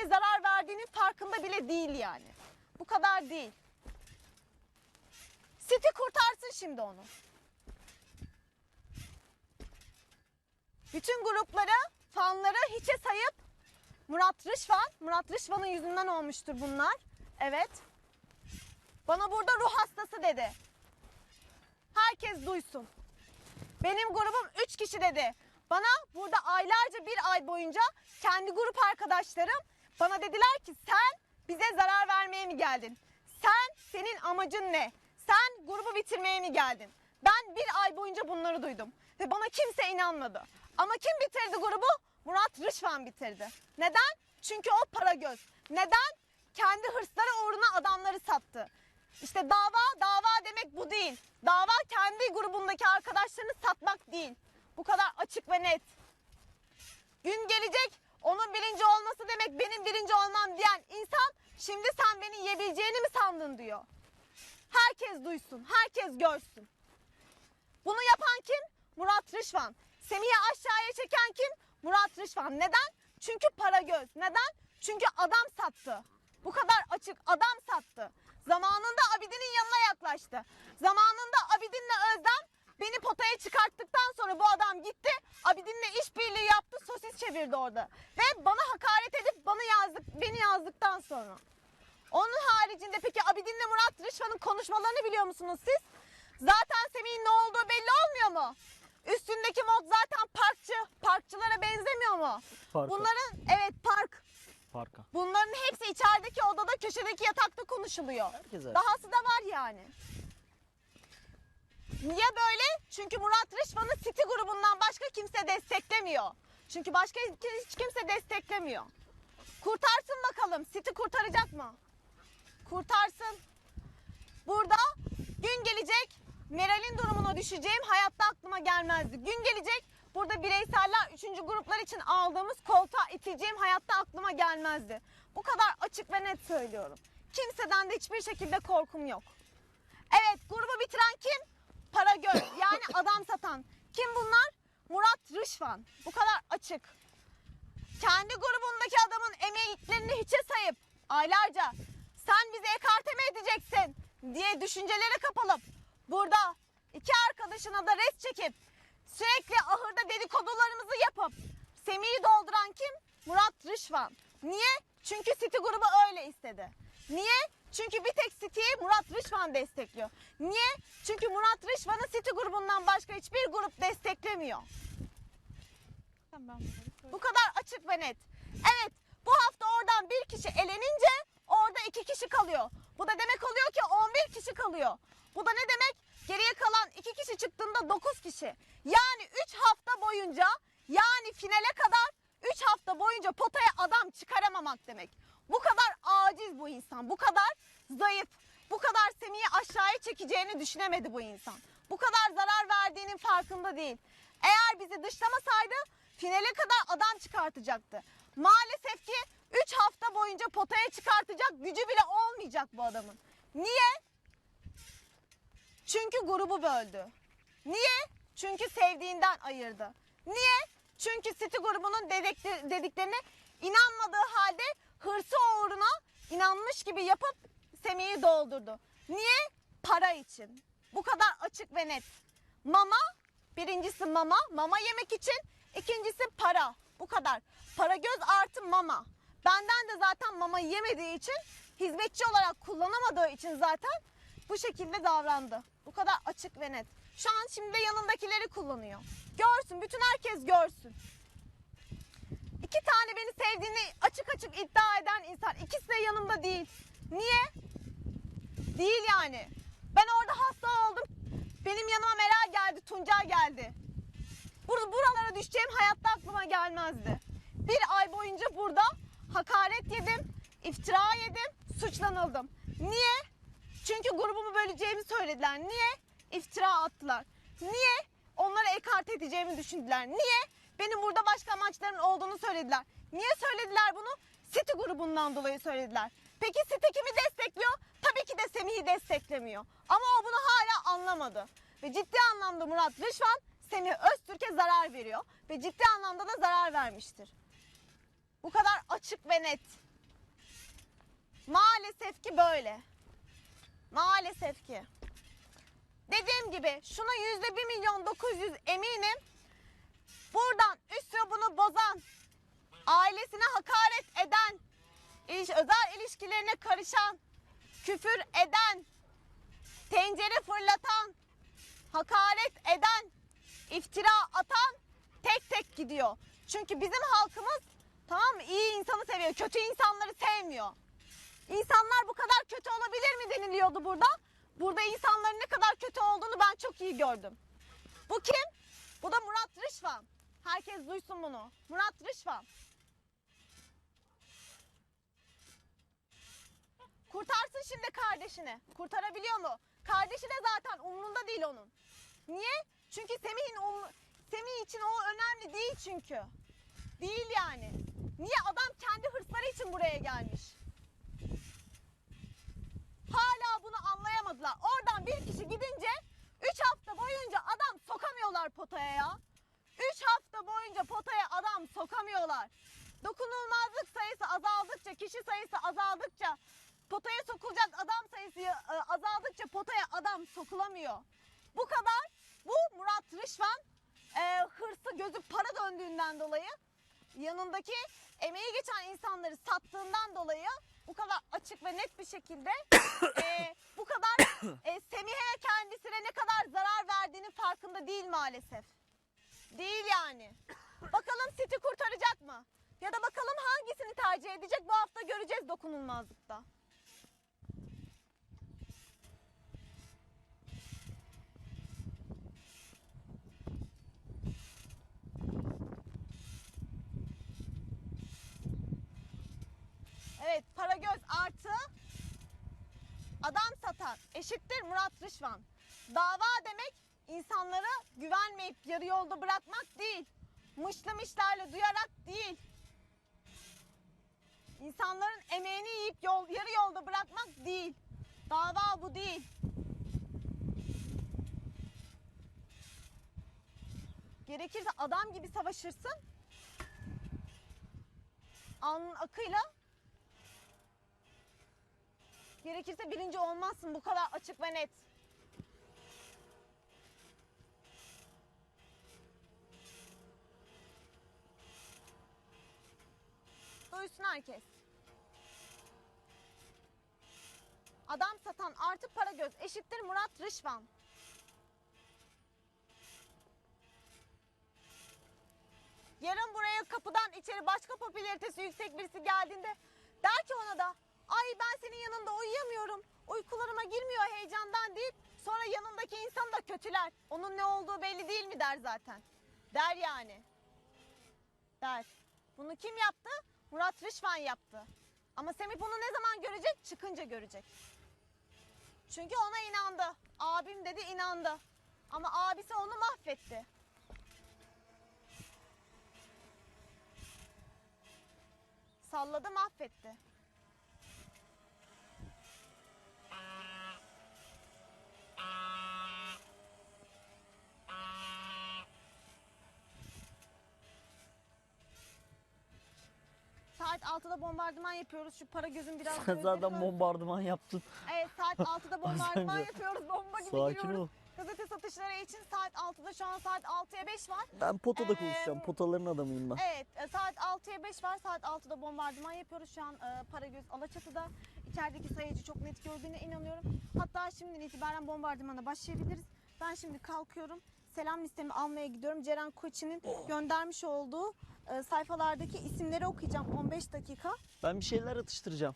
Semih'e zarar verdiğinin farkında bile değil yani. Bu kadar değil. City kurtarsın şimdi onu. Bütün grupları, fanları hiçe sayıp Murat Rışvan, Murat Rışvan'ın yüzünden olmuştur bunlar. Evet. Bana burada ruh hastası dedi. Herkes duysun. Benim grubum 3 kişi dedi. Bana burada aylarca bir ay boyunca kendi grup arkadaşlarım bana dediler ki sen bize zarar vermeye mi geldin? Sen senin amacın ne? Sen grubu bitirmeye mi geldin? Ben bir ay boyunca bunları duydum ve bana kimse inanmadı. Ama kim bitirdi grubu? Murat Rışvan bitirdi. Neden? Çünkü o para göz. Neden? Kendi hırsları uğruna adamları sattı. İşte dava, dava demek bu değil. Dava kendi grubundaki arkadaşlarını satmak değil. Bu kadar açık ve net. Gün gelecek onun birinci olması demek benim birinci olmam diyen insan şimdi sen beni yiyebileceğini mi sandın diyor. Herkes duysun, herkes görsün. Bunu yapan kim? Murat Rışvan. Semih'i aşağıya çeken kim? Murat Rışvan. Neden? Çünkü para göz. Neden? Çünkü adam sattı. Bu kadar açık adam sattı. Zamanında Abidin'in yanına yaklaştı. Zamanında Abidin'le Özlem beni potaya çıkarttıktan sonra bu adam gitti. Abidin'le işbirliği yaptı. Çevirdi orada. Ve bana hakaret edip bana yazdık, beni yazdıktan sonra. Onun haricinde peki Abidin'le Murat Rışvan'ın konuşmalarını biliyor musunuz siz? Zaten Semih'in ne olduğu belli olmuyor mu? Üstündeki mod zaten parkçı. Parkçılara benzemiyor mu? Parka. Bunların evet park. Parka. Bunların hepsi içerideki odada köşedeki yatakta konuşuluyor. Herkes arasın. Dahası da var yani. Niye böyle? Çünkü Murat Rışvan'ı City grubundan başka kimse desteklemiyor. Çünkü başka hiç kimse desteklemiyor. Kurtarsın bakalım. City kurtaracak mı? Kurtarsın. Burada gün gelecek Meral'in durumuna düşeceğim hayatta aklıma gelmezdi. Gün gelecek burada bireyseller 3. gruplar için aldığımız koltuğa iteceğim hayatta aklıma gelmezdi. Bu kadar açık ve net söylüyorum. Kimseden de hiçbir şekilde korkum yok. Evet grubu bitiren kim? Para göz yani adam satan. Kim bunlar? Murat Rışvan. Bu kadar açık. Kendi grubundaki adamın emeklerini hiçe sayıp aylarca sen bizi ekarte mi edeceksin diye düşüncelere kapılıp burada iki arkadaşına da res çekip sürekli ahırda dedikodularımızı yapıp Semih'i dolduran kim? Murat Rışvan. Niye? Çünkü City grubu öyle istedi. Niye? Çünkü bir tek City'yi Murat Rışvan destekliyor. Niye? Çünkü Murat Rışvan'ı City grubundan başka hiçbir grup desteklemiyor. Bu kadar açık ve net. Evet bu hafta oradan bir kişi elenince orada iki kişi kalıyor. Bu da demek oluyor ki 11 kişi kalıyor. Bu da ne demek? Geriye kalan iki kişi çıktığında 9 kişi. Yani 3 hafta boyunca yani finale kadar 3 hafta boyunca potaya adam çıkaramamak demek. Bu kadar aciz bu insan. Bu kadar zayıf. Bu kadar Semih'i aşağıya çekeceğini düşünemedi bu insan. Bu kadar zarar verdiğinin farkında değil. Eğer bizi dışlamasaydı finale kadar adam çıkartacaktı. Maalesef ki 3 hafta boyunca potaya çıkartacak gücü bile olmayacak bu adamın. Niye? Çünkü grubu böldü. Niye? Çünkü sevdiğinden ayırdı. Niye? Çünkü City grubunun dedikleri- dediklerine inanmadığı halde hırsı uğruna inanmış gibi yapıp Semih'i doldurdu. Niye? Para için. Bu kadar açık ve net. Mama, birincisi mama, mama yemek için. ikincisi para. Bu kadar. Para göz artı mama. Benden de zaten mama yemediği için, hizmetçi olarak kullanamadığı için zaten bu şekilde davrandı. Bu kadar açık ve net. Şu an şimdi de yanındakileri kullanıyor. Görsün, bütün herkes görsün. İki tane beni sevdiğini açık açık iddia eden insan. ikisi de yanımda değil. Niye? Değil yani. Ben orada hasta oldum. Benim yanıma Meral geldi, Tuncay geldi. Bur buralara düşeceğim hayatta aklıma gelmezdi. Bir ay boyunca burada hakaret yedim, iftira yedim, suçlanıldım. Niye? Çünkü grubumu böleceğimi söylediler. Niye? İftira attılar. Niye? Onları ekart edeceğimi düşündüler. Niye? Benim burada başka amaçların olduğunu söylediler. Niye söylediler bunu? City grubundan dolayı söylediler. Peki City kimi destekliyor? Tabii ki de Semih'i desteklemiyor. Ama o bunu hala anlamadı. Ve ciddi anlamda Murat Rışvan Semih Öztürk'e zarar veriyor. Ve ciddi anlamda da zarar vermiştir. Bu kadar açık ve net. Maalesef ki böyle. Maalesef ki. Dediğim gibi şuna yüzde bir milyon dokuz yüz eminim. Buradan üslubunu bozan, ailesine hakaret eden, iliş- özel ilişkilerine karışan, küfür eden, tencere fırlatan, hakaret eden, iftira atan tek tek gidiyor. Çünkü bizim halkımız tamam iyi insanı seviyor, kötü insanları sevmiyor. İnsanlar bu kadar kötü olabilir mi deniliyordu burada. Burada insanların ne kadar kötü olduğunu ben çok iyi gördüm. Bu kim? Bu da Murat Rışvan. Herkes duysun bunu. Murat Rışvan. Kurtarsın şimdi kardeşini. Kurtarabiliyor mu? Kardeşi de zaten umrunda değil onun. Niye? Çünkü Semih'in um- Semih için o önemli değil çünkü. Değil yani. Niye? Adam kendi hırsları için buraya gelmiş. Hala bunu anlayamadılar. Oradan bir kişi gidince 3 hafta boyunca adam sokamıyorlar potaya ya. 3 hafta boyunca potaya adam sokamıyorlar. Dokunulmazlık sayısı azaldıkça, kişi sayısı azaldıkça, potaya sokulacak adam sayısı e, azaldıkça potaya adam sokulamıyor. Bu kadar. Bu Murat Rışvan e, hırsı gözü para döndüğünden dolayı yanındaki emeği geçen insanları sattığından dolayı bu kadar açık ve net bir şekilde e, bu kadar e, Semih'e kendisine ne kadar zarar verdiğinin farkında değil maalesef. Değil yani. Bakalım City kurtaracak mı? Ya da bakalım hangisini tercih edecek bu hafta göreceğiz dokunulmazlıkta. Evet Paragöz artı adam satan eşittir Murat Rışvan. Dava demek insanlara güvenmeyip yarı yolda bırakmak değil. Mışlı işlerle duyarak değil. İnsanların emeğini yiyip yol, yarı yolda bırakmak değil. Dava bu değil. Gerekirse adam gibi savaşırsın. Alnın akıyla Gerekirse birinci olmazsın bu kadar açık ve net. Duysun herkes. Adam satan artı para göz eşittir Murat Rışvan. Yarın buraya kapıdan içeri başka popülaritesi yüksek birisi geldiğinde der ki ona da ay ben senin yanında uyuyamıyorum. Uykularıma girmiyor heyecandan deyip sonra yanındaki insanı da kötüler. Onun ne olduğu belli değil mi der zaten. Der yani. Der. Bunu kim yaptı? Murat Rışvan yaptı. Ama Semih bunu ne zaman görecek? Çıkınca görecek. Çünkü ona inandı. Abim dedi inandı. Ama abisi onu mahvetti. Salladı mahvetti. Saat 6'da bombardıman yapıyoruz. Şu para gözün biraz Sen zaten bombardıman yaptın. Evet saat 6'da bombardıman yapıyoruz. Bomba gibi Sakin giriyoruz. ol. Gazete satışları için saat 6'da şu an saat 6'ya 5 var. Ben potada Ee, konuşacağım. Potaların adamıyım ben. Evet e, saat 6'ya 5 var. Saat 6'da bombardıman yapıyoruz. Şu an e, Paragöz Alaçatı'da. İçerideki sayıcı çok net gördüğüne inanıyorum. Hatta şimdiden itibaren bombardımana başlayabiliriz. Ben şimdi kalkıyorum. Selam listemi almaya gidiyorum. Ceren Koçi'nin göndermiş olduğu sayfalardaki isimleri okuyacağım 15 dakika. Ben bir şeyler atıştıracağım.